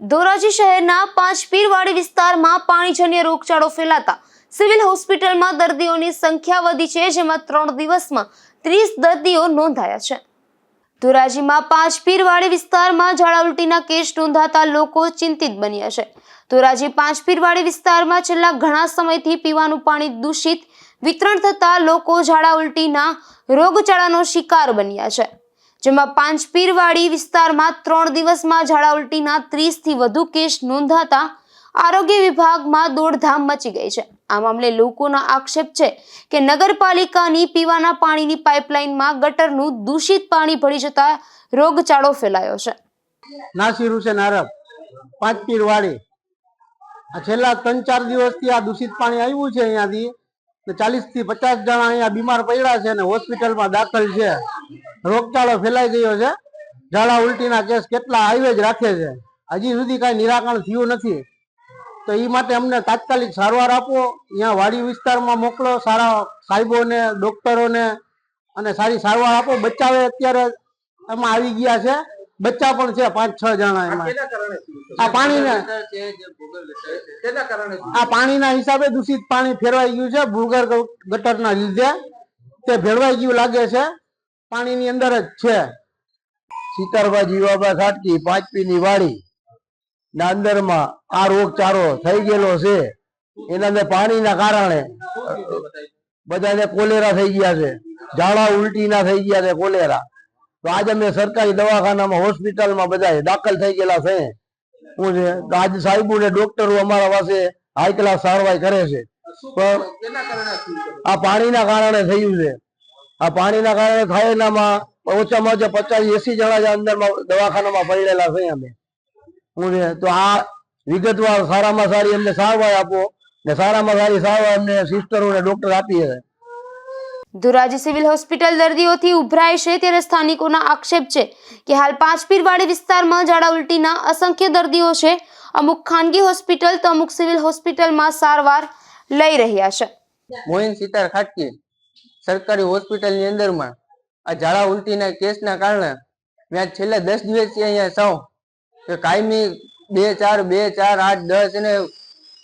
ધોરાજી શહેરના પાંચ પીરવાડી વિસ્તારમાં પાણીજન્ય રોગચાળો ફેલાતા સિવિલ હોસ્પિટલમાં દર્દીઓની સંખ્યા વધી છે, જેમાં ત્રણ દિવસમાં ત્રીસ દર્દીઓ નોંધાયા છે. ધોરાજીમાં પાંચ પીરવાડી વિસ્તારમાં ઝાડા ઉલટીના કેસ નોંધાતા લોકો ચિંતિત બન્યા છે. ધોરાજી પાંચ પીરવાડી વિસ્તારમાં છેલ્લા ઘણા સમયથી પીવાનું પાણી દૂષિત, વિતરણ થતા લોકો ઝાડા ઉલટીના રોગચાળાનો શિકાર બન્યા છે. જેમાં પાંચપીરવાડી વિસ્તારમાં ત્રણ દિવસમાં ઝાડા ઉલટીના ત્રીસથી વધુ કેસ નોંધાતા આરોગ્ય વિભાગમાં દોડધામ મચી ગઈ છે. આ મામલે લોકોના આક્ષેપ છે કે નગરપાલિકાની પીવાના પાણીની પાઇપલાઇનમાં ગટરનું દૂષિત પાણી ભળી જતા રોગચાળો ફેલાયો છે. નાસિર હુસેન આરબ, પાંચ પીરવાડી. આ છેલ્લા ત્રણ ચાર દિવસથી આ દૂષિત પાણી આવ્યું છે અહીંયાથી ચાલીસથી પચાસ જણા અહીંયા બીમાર પડ્યા છે અને હોસ્પિટલમાં દાખલ છે. રોગચાળો ફેલાઈ ગયો છે. ઝાડા ઉલટીના કેસ કેટલા આવે જ રાખે છે. હજી સુધી કઈ નિરાકરણ થયું નથી. તો એ માટે અમને તાત્કાલિક સારવાર આપો. અહીંયા વાડી વિસ્તારમાં મોકલો. સારા સાહેબોને ડોક્ટરોને અને સારી સારવાર આપો. બચ્ચાવે અત્યારે એમાં આવી ગયા છે. બચ્ચા પણ છે પાંચ છ જણા એમાં. આ પાણીને આ પાણીના હિસાબે દૂષિત પાણી ફેરવાઈ ગયું છે ભૂગર્ભ ગટરના લીધે. તે ભેળવાઈ ગયું લાગે છે. પાણીની અંદર જ છે. સીતારબા જીવાબા ખાટકી પાંચપીની વાડી. ના અંદરમાં આ રોગચાળો થઈ ગયેલો છે. એના અંદર પાણીના કારણે બધાને કોલેરા થઈ ગયા છે. ઝાડા ઉલટીના થઈ ગયા છે કોલેરા. તો આજે અમે સરકારી દવાખાનામાં, હોસ્પિટલમાં બધા દાખલ થઈ ગયેલા છે. શું છે આજે સાહેબો ને ડોક્ટરો અમારા પાસે હાઈ ક્લાસ સારવાર કરે છે. પણ આ પાણીના કારણે થયું છે. આ પાણીના કારણે એનામાં ઓછામાં ઓછા પચાસ એસી જણા અંદર અંદરમાં દવાખાનામાં પડેલા છે અમે. હું તો આ વિગતવાર સારામાં સારી અમને સારવાર આપો ને સારામાં સારી સારવાર અમને સિસ્ટરો ને ડોક્ટર આપીએ. છે ધોરાજી સિવિલ હોસ્પિટલ દર્દીઓથી ઉભરાય છે ત્યારે સ્થાનિકોના આક્ષેપ છે કે હાલ પાંચપીરવાડી વિસ્તારમાં ઝાડા ઉલટીના અસંખ્ય દર્દીઓ છે. અમુક ખાનગી હોસ્પિટલ તો અમુક સિવિલ હોસ્પિટલમાં સારવાર લઈ રહ્યા છે. મોહિન સિતાર ખાટકી. સરકારી હોસ્પિટલની અંદરમાં આ ઝાડા ઉલટીના કેસના કારણે મેં છેલ્લા દસ દિવસથી અહીંયા સૌ કે કાયમી બે ચાર બે ચાર આઠ દસ એને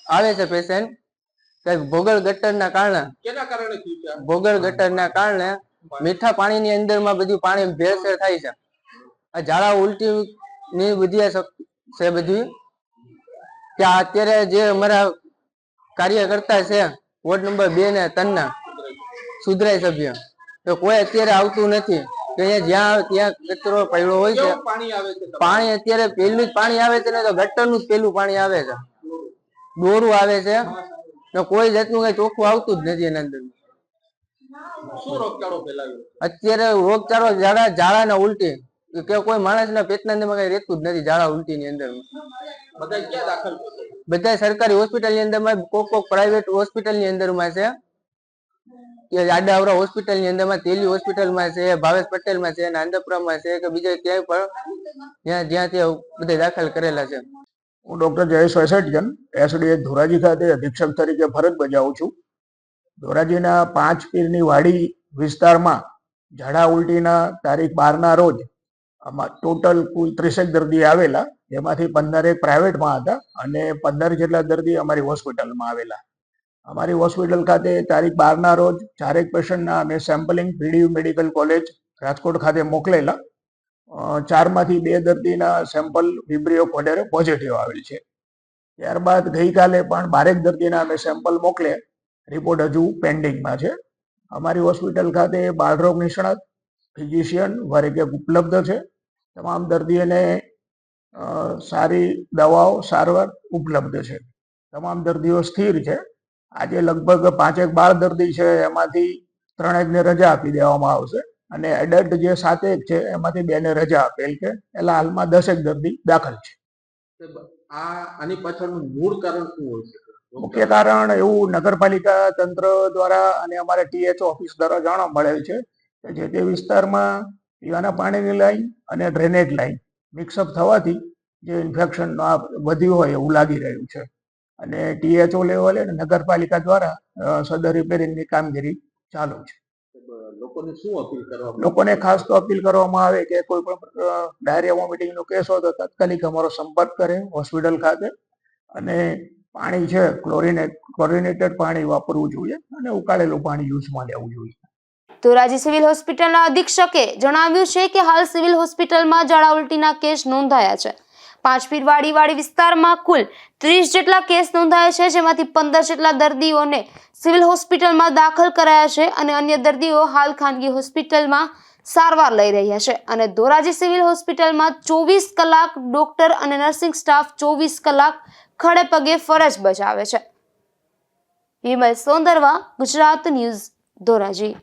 આવે છે પેશન્ટ કે ભોગળ ગટરના કારણે ભોગળ ગટરના કારણે મીઠા પાણીની અંદરમાં બધું પાણી ભેળસેળ થાય છે. આ ઝાડા ઉલટી ની બધી છે બધી. કે અત્યારે જે અમારા કાર્યકર્તા છે વોર્ડ નંબર બે ને ત્રણ ના સુધરાય સભ્ય. તો કોઈ અત્યારે આવતું નથી. કે જ્યાં ત્યાં કચરો પડ્યો હોય છે પાણી અત્યારે પેલું જ પાણી આવે છે ને તો ગટરનું જ પેલું પાણી આવે છે. દોરું આવે છે. ને કોઈ જાતનું કઈ ચોખ્ખું આવતું જ નથી એના અંદર. અત્યારે રોગચાળો ઝાડા ઝાડા ને ઉલટી. કે કોઈ માણસના પેટના અંદર કઈ રહેતું જ નથી ઝાડા ઉલટી ની અંદર બધા સરકારી હોસ્પિટલની અંદરમાં કોક કોક પ્રાઇવેટ હોસ્પિટલની અંદરમાં છે. કે આડાવરા હોસ્પિટલની અંદરમાં તેલી હોસ્પિટલમાં છે, ભાવેશ પટેલમાં છે આનંદપુરામાં છે કે બીજે ક્યાંય પણ જ્યાં જ્યાં ત્યાં બધા દાખલ કરેલા છે. હું ડોક્ટર જયેશ વેસેટિયન એસડીએ ધોરાજી ખાતે અધિક્ષક તરીકે ફરજ બજાવું છું. ધોરાજીના પાંચ પીરની વાડી વિસ્તારમાં ઝાડા ઉલટીના તારીખ બારના રોજ આમાં ટોટલ કુલ ત્રીસેક દર્દી આવેલા. જેમાંથી પંદરેક પ્રાઇવેટમાં હતા અને પંદર જેટલા દર્દી અમારી હોસ્પિટલમાં આવેલા. અમારી હોસ્પિટલ ખાતે તારીખ બારના રોજ ચારેક પેશન્ટના અમે sampling PDU medical college Rajkot ખાતે મોકલેલા. ચારમાંથી બે દર્દીના સેમ્પલ વિબ્રિયો કોડેરે પોઝિટિવ આવેલ છે. ત્યારબાદ ગઈકાલે પણ બારેક દર્દીના અમે સેમ્પલ મોકલ્યા. રિપોર્ટ હજુ પેન્ડિંગમાં છે. અમારી હોસ્પિટલ ખાતે બાળરોગ નિષ્ણાત, ફિઝિશિયન વર્ગ ઉપલબ્ધ છે. તમામ દર્દીઓને સારી દવાઓ સારવાર ઉપલબ્ધ છે. તમામ દર્દીઓ સ્થિર છે. આજે લગભગ પાંચેક બાર દર્દી છે એમાંથી ત્રણેકને રજા આપી દેવામાં આવશે. અને એડલ્ટ જે સાતેક છે એમાંથી બેને રજા આપેલ છે. એટલે હાલમાં દસેક દર્દી દાખલ છે. આ આની પાછળનું મૂળ કારણ શું હોય શકે મુખ્ય કારણ એવું નગરપાલિકા તંત્ર દ્વારા અને અમારે ટીએચ ઓફિસ દ્વારા જાણવા મળેલ છે કે જે તે વિસ્તારમાં પીવાના પાણીની લાઈન અને ડ્રેનેજ લાઈન મિક્સઅપ થવાથી જે ઇન્ફેક્શન વધ્યું હોય એવું લાગી રહ્યું છે. અને ટીએચઓ લેવલે અને નગરપાલિકા દ્વારા સદર રિપેરિંગની કામગીરી ચાલુ છે. લોકોને શું અપીલ કરવા લોકોને ખાસ તો અપીલ કરવામાં આવે કે કોઈ પણ ડાયરિયા વોમિટિંગનો કેસ હોય તો તાત્કાલિક અમારો સંપર્ક કરે હોસ્પિટલ ખાતે અને પાણી છે ક્લોરિનેટ ક્લોરિનેટેડ પાણી વાપરવું જોઈએ અને ઉકાળેલું પાણી યુઝમાં લેવું જોઈએ. તો રાજ્ય સિવિલ હોસ્પિટલના અધિક્ષકે જણાવ્યું છે કે હાલ સિવિલ હોસ્પિટલમાં ઝાડા ઉલટીના કેસ નોંધાયા છે. પાંચ પીરવાડી વાડી વિસ્તારમાં કુલ ત્રીસ જેટલા કેસ નોંધાયા છે, જેમાંથી પંદર જેટલા દર્દીઓને સિવિલ હોસ્પિટલમાં દાખલ કરાયા છે અને અન્ય દર્દીઓ હાલ ખાનગી હોસ્પિટલમાં સારવાર લઈ રહ્યા છે. અને ધોરાજી સિવિલ હોસ્પિટલમાં ચોવીસ કલાક ડોક્ટર અને નર્સિંગ સ્ટાફ ચોવીસ કલાક ખડે પગે ફરજ બજાવે છે. વિમલ સોંદરવા, ગુજરાત ન્યૂઝ ધોરાજી.